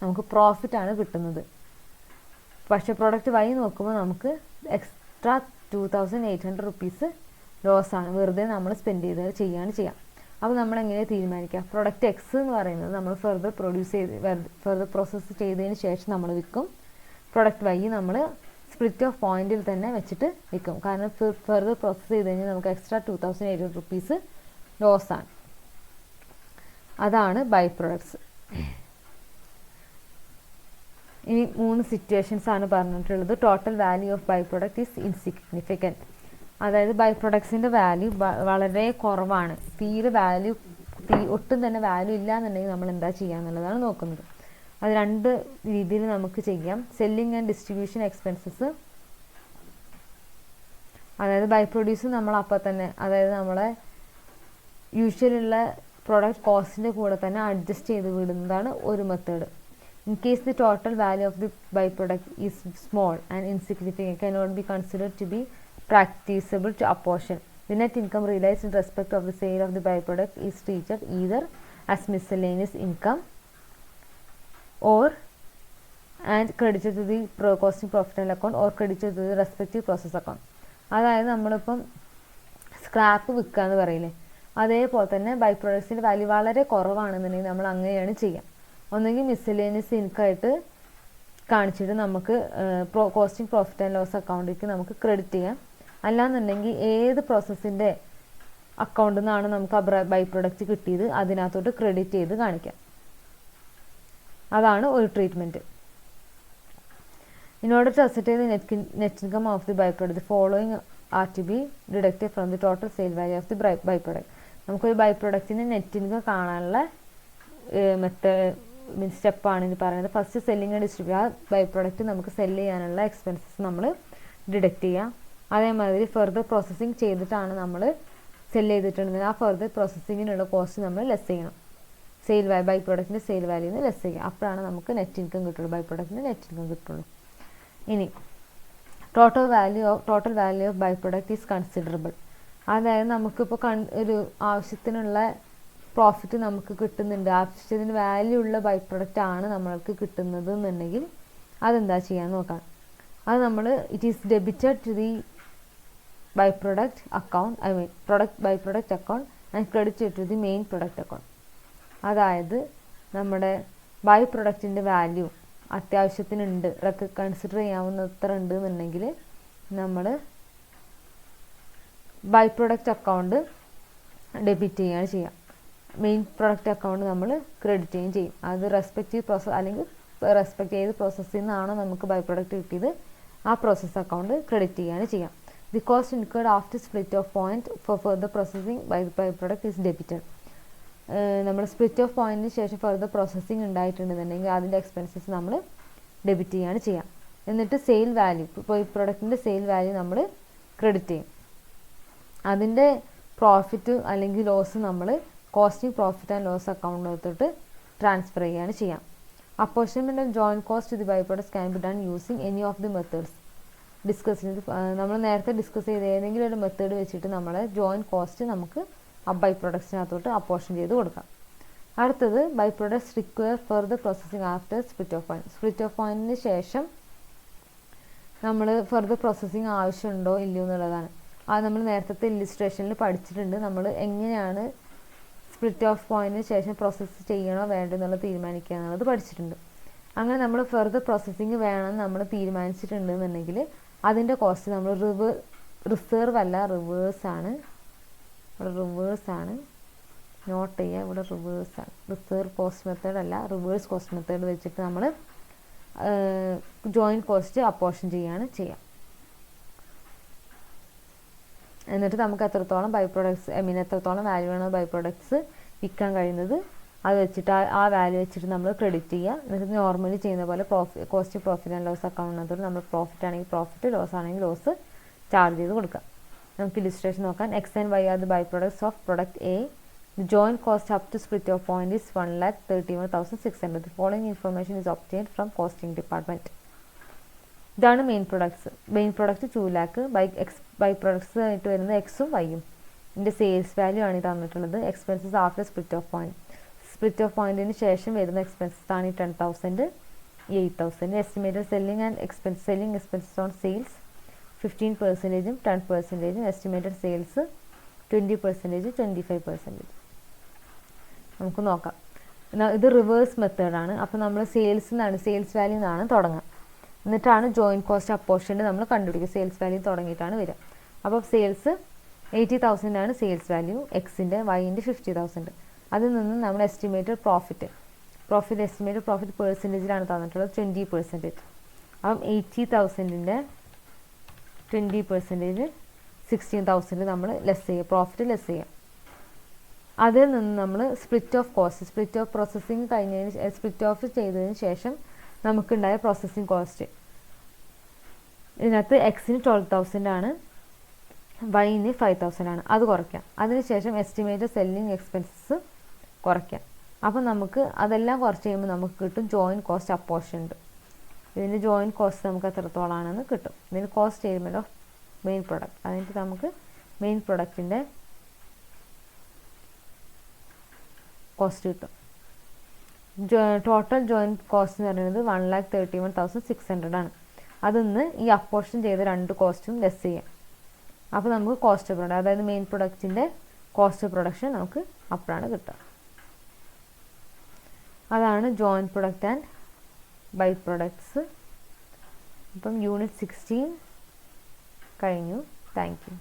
നമുക്ക് പ്രോഫിറ്റ് ആണ് കിട്ടുന്നത്. പക്ഷേ പ്രൊഡക്റ്റ് വൈ നോക്കുമ്പോൾ നമുക്ക് extra two thousand eight hundred rupees ലോസാണ് വെറുതെ നമ്മൾ സ്പെൻഡ് ചെയ്ത് ചെയ്യാണ് ചെയ്യാം. അപ്പോൾ നമ്മൾ എങ്ങനെ തീരുമാനിക്കാം? പ്രൊഡക്റ്റ് എക്സ് എന്ന് പറയുന്നത് നമ്മൾ ഫെർദർ പ്രൊഡ്യൂസ് ചെയ്ത് ഫെർദർ പ്രോസസ്സ് ചെയ്തതിന് ശേഷം നമ്മൾ വിൽക്കും. പ്രൊഡക്റ്റ് വൈ നമ്മൾ സ്പ്ലിറ്റ് ഓഫ് പോയിന്റിൽ തന്നെ വെച്ചിട്ട് വിൽക്കും. കാരണം ഫെർദർ പ്രോസസ്സ് ചെയ്ത് കഴിഞ്ഞാൽ നമുക്ക് extra two thousand eight hundred rupees ലോസാണ് അതാണ് ബൈ പ്രൊഡക്ട്സ് ഇനി മൂന്ന് സിറ്റുവേഷൻസ് ആണ് പറഞ്ഞിട്ടുള്ളത്. Total value of by product is insignificant അതായത് ബൈ പ്രൊഡക്ട്സിന്റെ വാല്യൂ വളരെ കുറവാണ്. തീരെ വാല്യൂ തീ ഒട്ടും തന്നെ വാല്യൂ ഇല്ല എന്നുണ്ടെങ്കിൽ നമ്മൾ എന്താ ചെയ്യുക എന്നുള്ളതാണ് നോക്കുന്നത്. അത് രണ്ട് രീതിയിൽ നമുക്ക് ചെയ്യാം. സെല്ലിങ് ആൻഡ് ഡിസ്ട്രിബ്യൂഷൻ എക്സ്പെൻസസ് അതായത് ബൈ പ്രൊഡ്യൂസ് നമ്മൾ അപ്പം തന്നെ അതായത് നമ്മളെ യൂഷ്വലുള്ള പ്രൊഡക്റ്റ് കോസ്റ്റിന്റെ കൂടെ തന്നെ അഡ്ജസ്റ്റ് ചെയ്ത് വിടുന്നതാണ് ഒരു method in case the total value of the byproduct is small and insignificant, cannot be considered to be too practicable to apportion. The net income realized in respect of the sale of the byproduct is treated either as miscellaneous income or and credited to the pro costing profit and account or credited to the respective process account. അതായത് നമ്മളിപ്പം scrap വിൽക്കുക എന്ന് പറയില്ലേ അതേപോലെ തന്നെ by പ്രൊഡക്ട്സിന്റെ value വളരെ കുറവാണെന്നുണ്ടെങ്കിൽ നമ്മൾ അങ്ങനെയാണ് ചെയ്യുക ഒന്നെങ്കിൽ മിസ്സലേനിയസ് ഇൻകായിട്ട് കാണിച്ചിട്ട് നമുക്ക് pro costing profit and loss അക്കൗണ്ടിലേക്ക് നമുക്ക് ക്രെഡിറ്റ് ചെയ്യാം. അല്ലാന്നുണ്ടെങ്കിൽ ഏത് പ്രോസസ്സിന്റെ അക്കൗണ്ടിൽ നിന്നാണ് നമുക്ക് ആ ബൈ പ്രൊഡക്റ്റ് കിട്ടിയത് അതിനകത്തോട്ട് ക്രെഡിറ്റ് ചെയ്ത് കാണിക്കാം. അതാണ് ഒരു treatment in order to the net net income of the by product following are to be deducted from the total sale value of the by product നമുക്കൊരു ബൈ പ്രൊഡക്റ്റിന് നെറ്റ് ഇൻകം കാണാനുള്ള method സ്റ്റെപ്പാണ് ഇത് പറയുന്നത്. ഫസ്റ്റ് സെല്ലിങ് ആൻഡ് ഡിസ്ട്രിബ്യൂട്ട് ആ by product നമുക്ക് sell ചെയ്യാനുള്ള expenses നമ്മൾ ഡിഡക്റ്റ് ചെയ്യാം. അതേമാതിരി ഫെർദർ പ്രോസസ്സിങ് ചെയ്തിട്ടാണ് നമ്മൾ സെൽ ചെയ്തിട്ടുണ്ടെങ്കിൽ ആ ഫെർദർ പ്രോസസ്സിങ്ങിനുള്ള കോസ്റ്റ് നമ്മൾ ലെസ് ചെയ്യണം. സെയിൽ വാല്യൂ ബൈ പ്രൊഡക്റ്റിന്റെ സെയിൽ വാല്യൂന്ന് ലെസ് ചെയ്യുക അപ്പോഴാണ് നമുക്ക് നെറ്റ് ഇൻകം കിട്ടുള്ളൂ. ബൈ പ്രൊഡക്റ്റിന്റെ നെറ്റ് ഇൻകം കിട്ടുള്ളൂ. ഇനി total value of total value of by product is considerable അതായത് നമുക്കിപ്പോൾ കൺ ഒരു ആവശ്യത്തിനുള്ള പ്രോഫിറ്റ് നമുക്ക് കിട്ടുന്നുണ്ട്. ആവശ്യത്തിന് വാല്യൂ ഉള്ള ബൈ പ്രൊഡക്റ്റ് ആണ് നമ്മൾക്ക് കിട്ടുന്നത് എന്നുണ്ടെങ്കിൽ അതെന്താ ചെയ്യാൻ നോക്കാം. അത് നമ്മൾ it is debited to the by product account I mean product by product account and credit to the main product account അതായത് നമ്മുടെ ബൈ പ്രൊഡക്റ്റിന്റെ വാല്യൂ അത്യാവശ്യത്തിനുണ്ട്. ഇതൊക്കെ കൺസിഡർ ചെയ്യാവുന്നത്ര ഉണ്ട് എന്നുണ്ടെങ്കിൽ നമ്മൾ ബൈ പ്രൊഡക്റ്റ് അക്കൗണ്ട് ഡെബിറ്റ് ചെയ്യുകയാണ് ചെയ്യുക. മെയിൻ പ്രൊഡക്റ്റ് അക്കൗണ്ട് നമ്മൾ credit ചെയ്യുകയും ചെയ്യും. അത് റെസ്പെക്റ്റീവ് പ്രോസസ് അല്ലെങ്കിൽ റെസ്പെക്റ്റ് ചെയ്ത് പ്രോസസ്സിൽ നിന്നാണോ നമുക്ക് ബൈ പ്രൊഡക്റ്റ് കിട്ടിയത്. ആ പ്രോസസ് അക്കൗണ്ട് ക്രെഡിറ്റ് ചെയ്യുകയാണ് ചെയ്യാം the cost incurred after split off point for further processing by by product is debited നമ്മൾ സ്പ്ലിറ്റ് ഓഫ് പോയിന്റിന് ശേഷം ഫർദർ പ്രോസസ്സിംഗ് ഉണ്ടായിട്ടുണ്ടെന്നുണ്ടെങ്കിൽ അതിന്റെ എക്സ്പെൻസസ് നമ്മൾ ഡെബിറ്റ് ചെയ്യുകയാണ് ചെയ്യാം എന്നിട്ട് സെയിൽ വാല്യൂ ഇപ്പോൾ ഈ പ്രൊഡക്റ്റിന്റെ സെയിൽ വാല്യൂ നമ്മൾ ക്രെഡിറ്റ് ചെയ്യും. അതിന്റെ പ്രോഫിറ്റ് അല്ലെങ്കിൽ ലോസ് നമ്മൾ കോസ്റ്റിംഗ് പ്രോഫിറ്റ് ആൻഡ് ലോസ് അക്കൗണ്ടിലോട്ട് ട്രാൻസ്ഫർ ചെയ്യുകയാണ് ചെയ്യാം. അപ്പോർഷൻമെന്റ് ഓഫ് ജോയിന്റ് കോസ്റ്റ് ഇത് by products can be done using any of the methods discuss ചെയ്ത് നമ്മൾ നേരത്തെ ഡിസ്കസ് ചെയ്ത ഏതെങ്കിലും ഒരു മെത്തേഡ് വെച്ചിട്ട് നമ്മൾ ജോയിന്റ് കോസ്റ്റ് നമുക്ക് ബൈ പ്രൊഡക്ട്സിനകത്തോട്ട് അപ്പോർഷൻ ചെയ്ത് കൊടുക്കാം. അടുത്തത് by products require further processing after split off point split off പോയിന്റിന് ശേഷം നമ്മൾ ഫർദർ പ്രോസസ്സിങ് ആവശ്യമുണ്ടോ ഇല്ലയോ എന്നുള്ളതാണ്. അത് നമ്മൾ നേരത്തെ ഇല്ലിസ്ട്രേഷനിൽ പഠിച്ചിട്ടുണ്ട്. നമ്മൾ എങ്ങനെയാണ് സ്പ്ലിറ്റ് ഓഫ് പോയിന്റിന് ശേഷം പ്രോസസ്സ് ചെയ്യണോ വേണ്ടോ എന്നുള്ളത് തീരുമാനിക്കുക എന്നുള്ളത് പഠിച്ചിട്ടുണ്ട്. അങ്ങനെ നമ്മൾ ഫെർദർ പ്രോസസ്സിങ് വേണം നമ്മൾ തീരുമാനിച്ചിട്ടുണ്ട് തീരുമാനിച്ചിട്ടുണ്ടെന്നുണ്ടെങ്കിൽ അതിന്റെ കോസ്റ്റ് നമ്മൾ റിവ റിസർവ് അല്ല റിവേഴ്സ് ആണ്. ഇവിടെ റിവേഴ്സ് ആണ്. നോട്ട് ചെയ്യുക ഇവിടെ റിവേഴ്സ് ആണ്. റിസർവ് കോസ്റ്റ് മെത്തേഡ് അല്ല റിവേഴ്സ് കോസ്റ്റ് മെത്തേഡ് വെച്ചിട്ട് നമ്മൾ ജോയിന്റ് കോസ്റ്റ് അപ്പോർഷൻ ചെയ്യുകയാണ് ചെയ്യുക എന്നിട്ട് നമുക്ക് എത്രത്തോളം ബൈ പ്രൊഡക്ട്സ് ഐ മീൻ എത്രത്തോളം വാല്യൂ ആണ് ബൈ പ്രൊഡക്ട്സ് വിൽക്കാൻ കഴിയുന്നത് അത് വെച്ചിട്ട് ആ വാല്യൂ വെച്ചിട്ട് നമ്മൾ ക്രെഡിറ്റ് ചെയ്യുക. എന്നിട്ട് നോർമലി ചെയ്യുന്ന പോലെ പ്രോഫി കോസ്റ്റ് പ്രോഫിറ്റ് ആൻഡ് ലോസ് അക്കൗണ്ടിനകത്തോട് നമ്മൾ പ്രോഫിറ്റ് ആണെങ്കിൽ പ്രോഫിറ്റ് ലോസ് ആണെങ്കിൽ ലോസ് ചാർജ് ചെയ്ത് കൊടുക്കാം നമുക്ക് ഇലിസ്ട്രേഷൻ നോക്കാം. X and Y are the by products of product A the joint cost up to split off point is one lakh thirty one thousand six hundred the following information is obtain from costing department ഇതാണ് main products main product two lakh by X by products ആയിട്ട് വരുന്നത് എക്സും വൈയും ഇതിന്റെ sales value ആണ് ഈ തന്നിട്ടുള്ളത്. Expenses after split off point split off പോയിന്റിന് ശേഷം വരുന്ന എക്സ്പെൻസസ് ആണ് ഈ ten thousand eight thousand estimated selling and expense selling expenses on sales fifteen പെർസെന്റേജും ten പെർസെന്റേജും estimated sales twenty percentage twenty five percentage നമുക്ക് നോക്കാം. ഇത് റിവേഴ്സ് മെത്തേഡാണ് അപ്പോൾ നമ്മൾ സെയിൽസ് നിന്നാണ് സെയിൽസ് വാല്യൂ നിന്നാണ് തുടങ്ങുക എന്നിട്ടാണ് ജോയിന്റ് കോസ്റ്റ് അപ്പോർഷന്റെ നമ്മൾ കണ്ടുപിടിക്കുക. സെയിൽസ് വാല്യൂ തുടങ്ങിയിട്ടാണ് വരിക. അപ്പോൾ സെയിൽസ് എയ്റ്റി ആണ് സെയിൽസ് വാല്യൂ എക്സിന്റെ വൈന്റെ ഫിഫ്റ്റി തൗസൻഡ് അതിൽ നിന്ന് നമ്മൾ estimated profit profit estimated profit പേഴ്സന്റേജിലാണ് തന്നിട്ടുള്ളത് ട്വന്റി പെർസെന്റേജ് അപ്പം എയ്റ്റി തൗസൻഡിന്റെ ട്വന്റി പെർസെന്റേജ് സിക്സ്റ്റീൻ തൗസൻഡ് നമ്മൾ ലെസ് ചെയ്യുക. പ്രോഫിറ്റ് ലെസ് ചെയ്യുക. അതിൽ നിന്ന് നമ്മൾ split off cost split off processing കഴിഞ്ഞതിന് സ്പ്ലിറ്റ് ഓഫ് ചെയ്തതിന് ശേഷം നമുക്കുണ്ടായ പ്രോസസ്സിങ് കോസ്റ്റ് ഇതിനകത്ത് എക്സിന് ട്വൽവ് തൗസൻഡ് ആണ്. വൈന് ഫൈവ് തൗസൻഡ് ആണ്. അത് കുറയ്ക്കാം. അതിനുശേഷം എസ്റ്റിമേറ്റ് സെല്ലിംഗ് എക്സ്പെൻസസ് കുറയ്ക്കാം. അപ്പോൾ നമുക്ക് അതെല്ലാം കുറച്ച് കഴിയുമ്പോൾ നമുക്ക് കിട്ടും ജോയിന്റ് കോസ്റ്റ് അപ്പോർഷൻ ഉണ്ട് ഇതിന്റെ ജോയിന്റ് കോസ്റ്റ് നമുക്ക് എത്രത്തോളാണെന്ന് കിട്ടും. ഇതിന് cost element of main product അതിന്റെ നമുക്ക് മെയിൻ പ്രൊഡക്റ്റിന്റെ കോസ്റ്റ് കിട്ടും. ടോട്ടൽ ജോയിന്റ് കോസ്റ്റ് എന്ന് പറയുന്നത് one lakh thirty one thousand six hundred ആണ്. അതിന്ന് ഈ അപ്പോർഷൻ ചെയ്ത രണ്ട് കോസ്റ്റും ലെസ് ചെയ്യാം. അപ്പോൾ നമുക്ക് കോസ്റ്റ് പ്രൊഡക്റ്റ് അതായത് മെയിൻ പ്രൊഡക്റ്റിന്റെ കോസ്റ്റ് പ്രൊഡക്ഷൻ നമുക്ക് അപ്പോഴാണ് കിട്ടുക. അതാണ് joint product and by products അപ്പം യൂണിറ്റ് സിക്സ്റ്റീൻ കഴിഞ്ഞു. Thank you